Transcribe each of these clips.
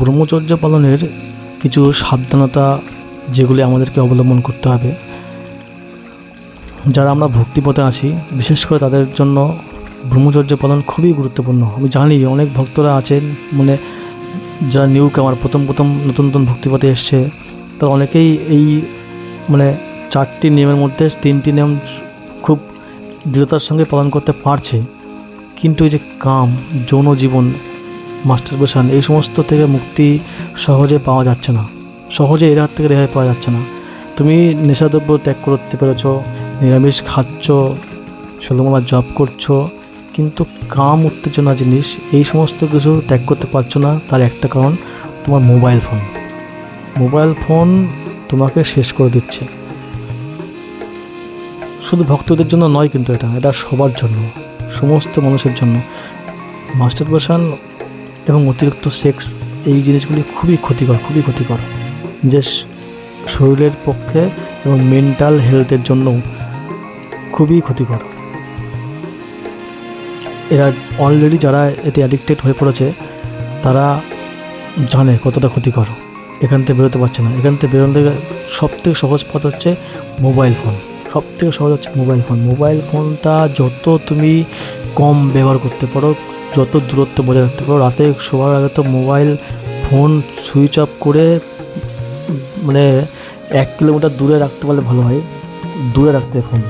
ব্রহ্মচর্য পালনের কিছু সাবধানতা যেগুলি আমাদেরকে অবলম্বন করতে হবে। যারা আমরা ভক্তিপথে আছি, বিশেষ করে তাদের জন্য ব্রহ্মচর্য পালন খুবই গুরুত্বপূর্ণ। আমি জানি অনেক ভক্তরা আছেন মানে যারা নিউ কামার প্রথম প্রথম নতুন নতুন ভক্তিপথে এসছে, তারা অনেকেই এই মানে চারটি নিয়মের মধ্যে তিনটি নিয়ম খুব দৃঢ়তার সঙ্গে পালন করতে পারছে। কিন্তু এই যে কাম, যৌন জীবন মাস্টারবেশন এই সমস্ত থেকে মুক্তি সহজে পাওয়া যাচ্ছে না। সহজে এর হাত থেকে রেহাই পাওয়া যাচ্ছে না। তুমি নেশাদ্রব্য ত্যাগ করতে পেরেছ, নিরামিষ খাচ্ছ ষোলোমালা জব করছ, কিন্তু কাম উত্তেজনা জিনিস, এই সমস্ত কিছু ত্যাগ করতে পারছ না, তার একটা কারণ, তোমার মোবাইল ফোন। মোবাইল ফোন তোমাকে শেষ করে দিচ্ছে। শুধু ভক্তদের জন্য নয় কিন্তু এটা এটা সবার জন্য, সমস্ত মানুষের জন্য। মাস্টারবেশন এবং অতিরিক্ত সেক্স এই জিনিসগুলি খুবই ক্ষতিকর খুবই ক্ষতিকর। যে শরীরের পক্ষে এবং মেন্টাল হেলথের জন্য খুবই ক্ষতিকর। এরা অলরেডি যারা এতে অ্যাডিক্টেড হয়ে পড়েছে, তারা জানে কতটা ক্ষতিকর। এখান থেকে বেরোতে পারছে না। এখান থেকে বেরোতে সব থেকে সহজ পথ হচ্ছে মোবাইল ফোন সব থেকে সহজ হচ্ছে মোবাইল ফোন মোবাইল ফোনটা যত তুমি কম ব্যবহার করতে পারো যত দূরত্ব বজায় রাখতে পারো। রাতে শোয়ার আগে তো মোবাইল ফোন সুইচ অফ করে মানে এক কিলোমিটার দূরে রাখতে পারলে ভালো হয়। দূরে রাখতে ফোন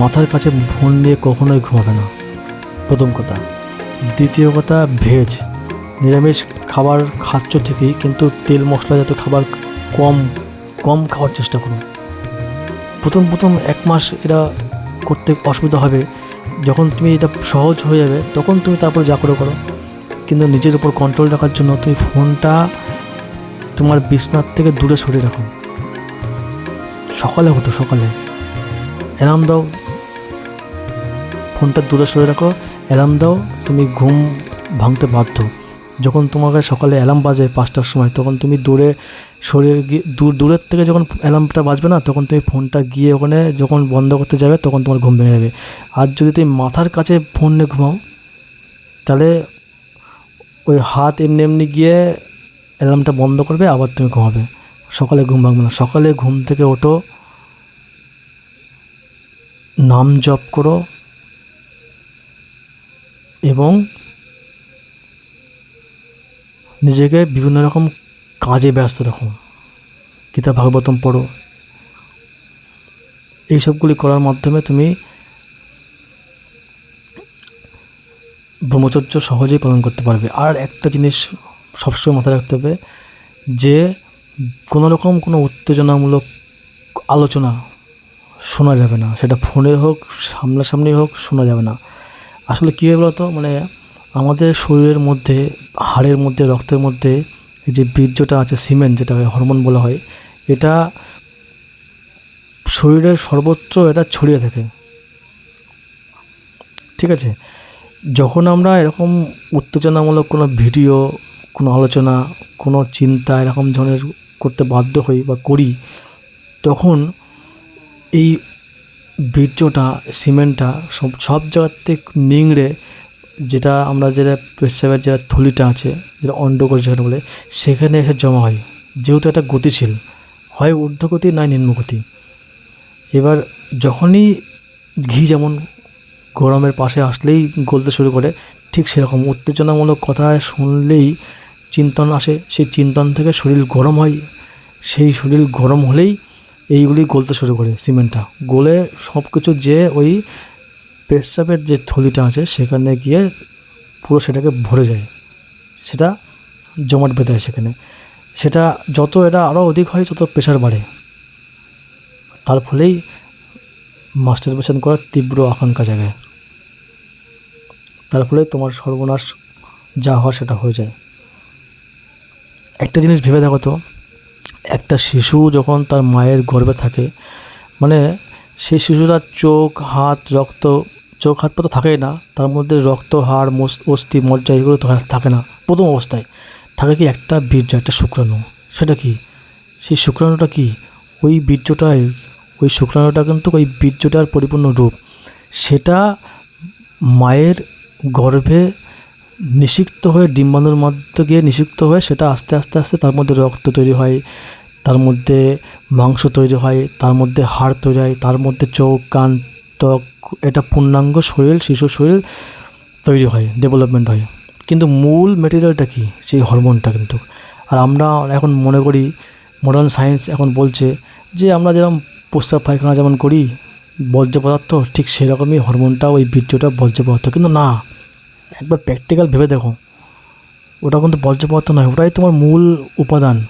মাথার কাছে ফোন নিয়ে কখনোই ঘুমাবে না। প্রথম কথা। দ্বিতীয় কথা ভেজ নিরামিষ খাবার খাচ্ছ ঠিকই, কিন্তু তেল মশলা জাতীয় খাবার কম কম খাওয়ার চেষ্টা করুন প্রথম প্রথম এক মাস এটা করতে অসুবিধা হবে। যখন তুমি এটা সহজ হয়ে যাবে, তখন তুমি তারপরে যা করে। করো কিন্তু নিজের উপর কন্ট্রোল রাখার জন্য তুমি ফোনটা তোমার বিছনার থেকে দূরে সরিয়ে রাখো। সকালে হতো সকালে। অ্যালার্ম দাও। ফোনটা দূরে সরে রাখো। অ্যালার্ম দাও। তুমি ঘুম ভাঙতে বাধ্য। যখন তোমাকে সকালে অ্যালার্ম বাজে পাঁচটার সময়, তখন তুমি দূরে সরে গিয়ে, দূর, দূরের থেকে যখন অ্যালার্মটা বাজবে না, তখন তুমি ফোনটা গিয়ে ওখানে যখন বন্ধ করতে যাবে, তখন তোমার ঘুম ভেঙে যাবে। আর যদি তুমি মাথার কাছে ফোন নিয়ে ঘুমাও, তাহলে ওই হাত এমনি এমনি গিয়ে অ্যালার্মটা বন্ধ করবে, আবার তুমি ঘুমাবে। সকালে ঘুম ভাঙবে না। সকালে ঘুম থেকে ওঠো, নাম জপ করো, এবং নিজেকে বিভিন্ন রকম কাজে ব্যস্ত রাখো। গীতা ভাগবতম পড়ো। এইসবগুলি করার মাধ্যমে তুমি ব্রহ্মচর্য সহজেই পালন করতে পারবে। আর একটা জিনিস সবসময় মাথায় রাখতে হবে যে, কোনো রকম কোনো উত্তেজনামূলক আলোচনা শোনা যাবে না। সেটা ফোনে হোক, সামনাসামনি হোক, শোনা যাবে না। আসলে কী হয় বলতো? মানে আমাদের শরীরের মধ্যে, হাড়ের মধ্যে, রক্তের মধ্যে যে বীর্যটা আছে, সিমেন্ট যেটা হরমোন বলা হয়, এটা শরীরের সর্বত্র এটা ছড়িয়ে থাকে। ঠিক আছে? যখন আমরা এরকম উত্তেজনামূলক কোনো ভিডিও, কোনো আলোচনা, কোনো চিন্তা এরকম ধরনের করতে বাধ্য হই বা করি, তখন এই বীর্যটা, সিমেন্টটা সব সব জায়গার থেকে নিংড়ে যেটা আমরা যেটা পেশাবের যেটা থলিটা আছে, যেটা অন্ডকোষ যেখানে বলে, সেখানে এসে জমা হয়। যেহেতু এটা গতিশীল, হয় ঊর্ধ্বগতি নয় নিম্নগতি। এবার যখনই ঘি যেমন গরমের পাশে আসলেই গলতে শুরু করে, ঠিক সেরকম উত্তেজনামূলক কথা শুনলেই চিন্তন আসে। সেই চিন্তন থেকে শরীর গরম হয়। সেই শরীর গরম হলেই এইগুলি গলতে শুরু করে, সিমেন্টটা। গলে সব কিছু যে ওই পেশাবের যে থলিটা আছে, সেখানে গিয়ে পুরো সেটাকে ভরে যায়। সেটা জমাট বেঁধে যায় সেখানে। সেটা যত এটা আরও অধিক হয়, তত প্রেশার বাড়ে। তার ফলেই মাস্টারবেশন করার তীব্র আকাঙ্ক্ষা জাগায়। তার ফলে তোমার সর্বনাশ যা হওয়ার সেটা হয়ে যায়। একটা জিনিস ভেবে দেখো তো, একটা শিশু যখন তার মায়ের গর্ভে থাকে মানে সেই শিশুটার চোখ, হাত, রক্ত চোখ, হাত পা তো থাকেই না। তার মধ্যে রক্ত, হাড় অস্থি, মজ্জা, এগুলো থাকে না। প্রথম অবস্থায় থাকে কি একটা বীর্য, একটা শুক্রাণু। সেটা কি? সেই শুক্রাণুটা কি? ওই বীর্যটাই, ওই শুক্রাণুটা কিন্তু ওই বীর্যটার পরিপূর্ণ রূপ। সেটা মায়ের গর্ভে নিষিক্ত হয়ে, ডিম্বাণুর মধ্যে গিয়ে নিষিক্ত হয়ে, সেটা আস্তে আস্তে আস্তে তার মধ্যে রক্ত তৈরি হয়, তার মধ্যে মাংস তৈরি হয়, তার মধ্যে হাড় তৈরি হয়, তার মধ্যে চোখ, কান ত্বক, এটা পূর্ণাঙ্গ শরীর শিশুর শরীর তৈরি হয় ডেভেলপমেন্ট হয়। কিন্তু মূল মেটেরিয়ালটা কি? সেই হরমোনটা কিন্তু। আর আমরা এখন মনে করি মডার্ন সায়েন্স এখন বলছে যে আমরা যেরকম প্রস্রাব পায়খানা যেমন করি, বর্জ্য পদার্থ, ঠিক সেরকমই হরমোনটা ওই বীর্যটা বর্জ্য পদার্থ। কিন্তু না, একবার প্র্যাকটিক্যাল ভেবে দেখো। ওটা কিন্তু বর্জ্য পদার্থ নয়, ওটাই তোমার মূল উপাদান।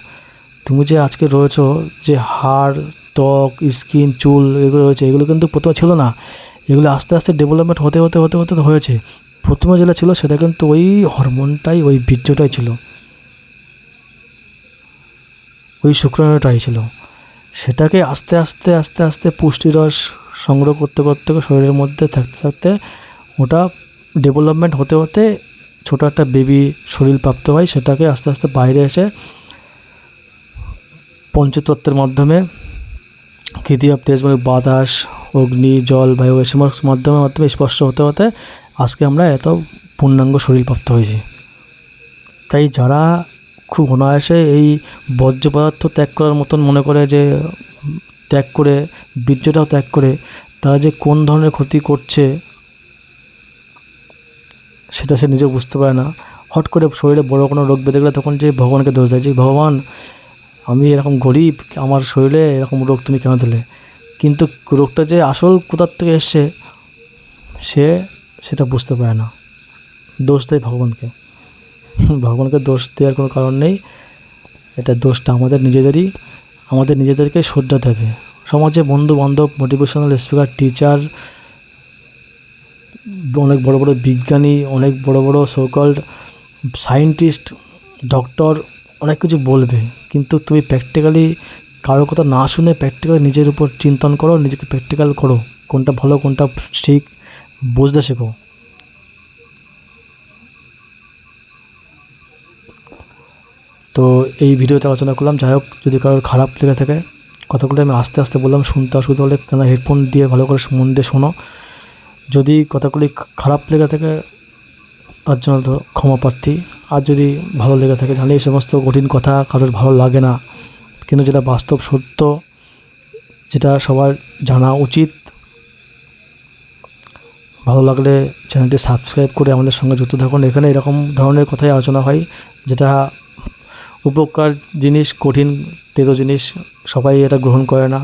তুমি যে আজকে রয়েছো যে হাড় ত্বক, স্কিন, চুল এগুলো রয়েছে। এগুলো কিন্তু প্রথমে ছিল না। এগুলো আস্তে আস্তে ডেভেলপমেন্ট হতে হতে হতে হতে হয়েছে। প্রথমে যেটা ছিল সেটা কিন্তু ওই হরমোনটাই ওই বীর্যটাই ছিল। ওই শুক্রাণুটাই ছিল। সেটাকে আস্তে আস্তে আস্তে আস্তে পুষ্টিরস সংগ্রহ করতে করতে শরীরের মধ্যে থাকতে থাকতে ওটা ডেভেলপমেন্ট হতে হতে ছোটো একটা বেবি শরীর প্রাপ্ত হয়। সেটাকে আস্তে আস্তে বাইরে এসে পঞ্চতত্ত্বের মাধ্যমে অফ তেজ মানে বাতাস, অগ্নি, জল, বায়ু এই সমস্ত মাধ্যমের মাধ্যমে স্পষ্ট হতে হতে আজকে আমরা এত পূর্ণাঙ্গ শরীর প্রাপ্ত হয়েছি। তাই যারা খুব অনায়াসে এই বর্জ্য পদার্থ ত্যাগ করার মতন মনে করে যে, ত্যাগ করে, বীর্যটাও ত্যাগ করে, তারা যে কোন ধরনের ক্ষতি করছে সেটা সে নিজেও বুঝতে পারে না। হট করে শরীরে বড় কোনো রোগ বেঁধে গেলে তখন যে ভগবানকে দোষ দেয়, যে ভগবান আমি এরকম গরিব আমার শরীরে এরকম রোগ তুমি কেন দিলে? কিন্তু রোগটা যে আসল কোথার থেকে এসছে, সে সেটা বুঝতে পারে না। দোষ দেয় ভগবানকে। ভগবানকে দোষ দেওয়ার কোনো কারণ নেই। এটা দোষটা আমাদের নিজেদেরই, আমাদের নিজেদেরকে শ্রদ্ধা দেবে সমাজে বন্ধু বান্ধব মোটিভেশনাল স্পিকার টিচার অনেক বড় বড় বিজ্ঞানী, অনেক বড় বড় সোকল্ড সায়েন্টিস্ট ডক্টর অনেক কিছু বলবে, কিন্তু তুমি প্র্যাকটিক্যালি কারোর কথা না শুনে প্র্যাকটিক্যালি নিজের উপর চিন্তন করো, নিজেকে প্র্যাকটিক্যাল করো। কোনটা ভালো, কোনটা ঠিক, বুঝতে শেখো। তো এই ভিডিওতে আলোচনা করলাম। যাই হোক, যদি কারোর খারাপ লেগে থাকে, কথাগুলো আমি আস্তে আস্তে বললাম, শুনতে অসুবিধা হলে কেন হেডফোন দিয়ে ভালো করে মন দিয়ে শোনো। যদি কথাগুলি খারাপ লেগে থাকে তার জন্য তো ক্ষমা প্রার্থী। আর যদি ভালো লেগে থাকে জানি এই সমস্ত কঠিন কথা কারোর ভালো লাগে না। কিন্তু যেটা বাস্তব সত্য, যেটা সবার জানা উচিত, ভালো লাগলে চ্যানেলটি সাবস্ক্রাইব করে আমাদের সঙ্গে যুক্ত থাকুন। এখানে এরকম ধরনের কথাই আলোচনা হয়, যেটা উপকার জিনিস, কঠিন তেতো জিনিস, সবাই এটা গ্রহণ করে না।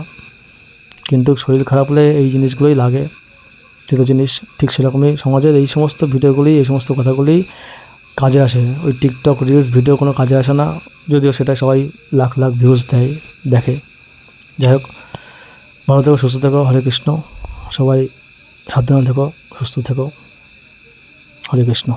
কিন্তু শরীর খারাপ হলে এই জিনিসগুলোই লাগে। তেতো জিনিস ঠিক সেরকমই সমাজের এই সমস্ত ভিডিওগুলি, এই সমস্ত কথাগুলি কাজে আসে। ওই টিকটক রিলস ভিডিও কোনো কাজে আসে না। যদিও সেটা সবাই লাখ লাখ ভিউজ দেয়, দেখে। যাই হোক, ভালো থেকো, সুস্থ থেকো, হরে কৃষ্ণ। সবাই সাবধানে থেকো, সুস্থ থেকো। হরে কৃষ্ণ।